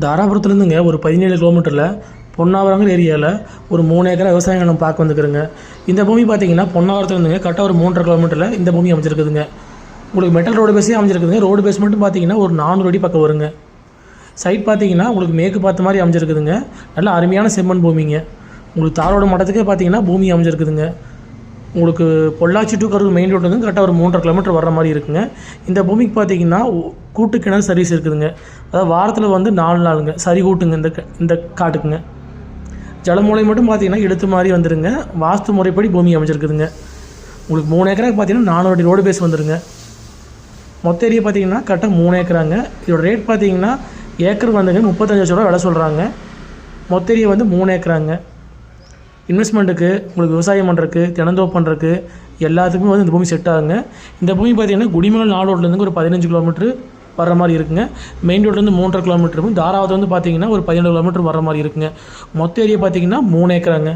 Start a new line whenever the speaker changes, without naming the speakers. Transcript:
தாராபுரத்துலேருந்துங்க ஒரு பதினேழு கிலோமீட்டரில் பொன்னாவரங்கிற ஏரியாவில் ஒரு மூணு ஏக்கரா விவசாய நிலம் பார்க்க வந்துக்கிறேங்க இந்த பூமி பார்த்தீங்கன்னா பொன்னாவரத்துலேருந்துங்க கரெக்டாக ஒரு மூன்றரை கிலோமீட்டரில் இந்த பூமி அமைச்சிருக்குதுங்க உங்களுக்கு மெட்டல் ரோடு பேஸே அமைஞ்சிருக்குதுங்க. ரோடு பேஸ் மட்டும் பார்த்தீங்கன்னா ஒரு நானூறு அடி பக்கம் வருங்க. சைட் பார்த்தீங்கன்னா உங்களுக்கு மேற்கு பார்த்த மாதிரி அமைஞ்சிருக்குதுங்க. நல்ல அருமையான செம்மண் பூமிங்க. உங்களுக்கு தாரோட மட்டத்துக்கே பார்த்தீங்கன்னா பூமி அமைஞ்சிருக்குதுங்க. உங்களுக்கு Pollachi to Karur main road வந்து கரெக்டாக ஒரு மூன்றரை கிலோமீட்டர் வர்ற மாதிரி இருக்குங்க. இந்த பூமிக்கு பார்த்தீங்கன்னா கூட்டு கிணறு சர்வீஸ் இருக்குதுங்க. அதாவது வாரத்தில் வந்து நாலு நாளுங்க சரி கூட்டுங்க இந்த க- இந்த காட்டுக்குங்க. ஜலமூலை மட்டும் பார்த்தீங்கன்னா எடுத்து மாதிரி வந்துருங்க. வாஸ்து முறைப்படி பூமி அமைஞ்சிருக்குதுங்க. உங்களுக்கு மூணு ஏக்கராக்கு பார்த்தீங்கன்னா நானூறு அடி ரோடு பேஸ் வந்துடுங்க மொத்த ஏரியா பார்த்தீங்கன்னா கரெக்டாக மூணு ஏக்கராங்க. இதோட ரேட் பார்த்தீங்கன்னா ஏக்கர் வந்துங்க முப்பத்தஞ்சு லட்ச ரூபா விலை சொல்கிறாங்க மொத்த ஏரியா வந்து மூணு ஏக்கராங்க. இன்வெஸ்ட்மெண்ட்டுக்கு உங்களுக்கு விவசாயம் பண்ணுறதுக்கு தினந்தோப்பு பண்ணுறக்கு எல்லாத்துக்குமே வந்து இந்த பூமி செட் ஆகுங்க. இந்த பூமி பார்த்தீங்கன்னா குடிமங்கல் நாடோட்லேருந்து ஒரு பதினஞ்சு கிலோமீட்ரு வர மாதிரி இருக்குங்க. மெயின் ரோட்லேருந்து மூன்றரை கிலோமீட்டரும் தாராவது வந்து பார்த்தீங்கன்னா ஒரு பதினேழு கிலோமீட்டர் வர மாதிரி இருக்குங்க. மொத்த ஏரியா பார்த்தீங்கன்னா மூணு ஏக்கராங்க.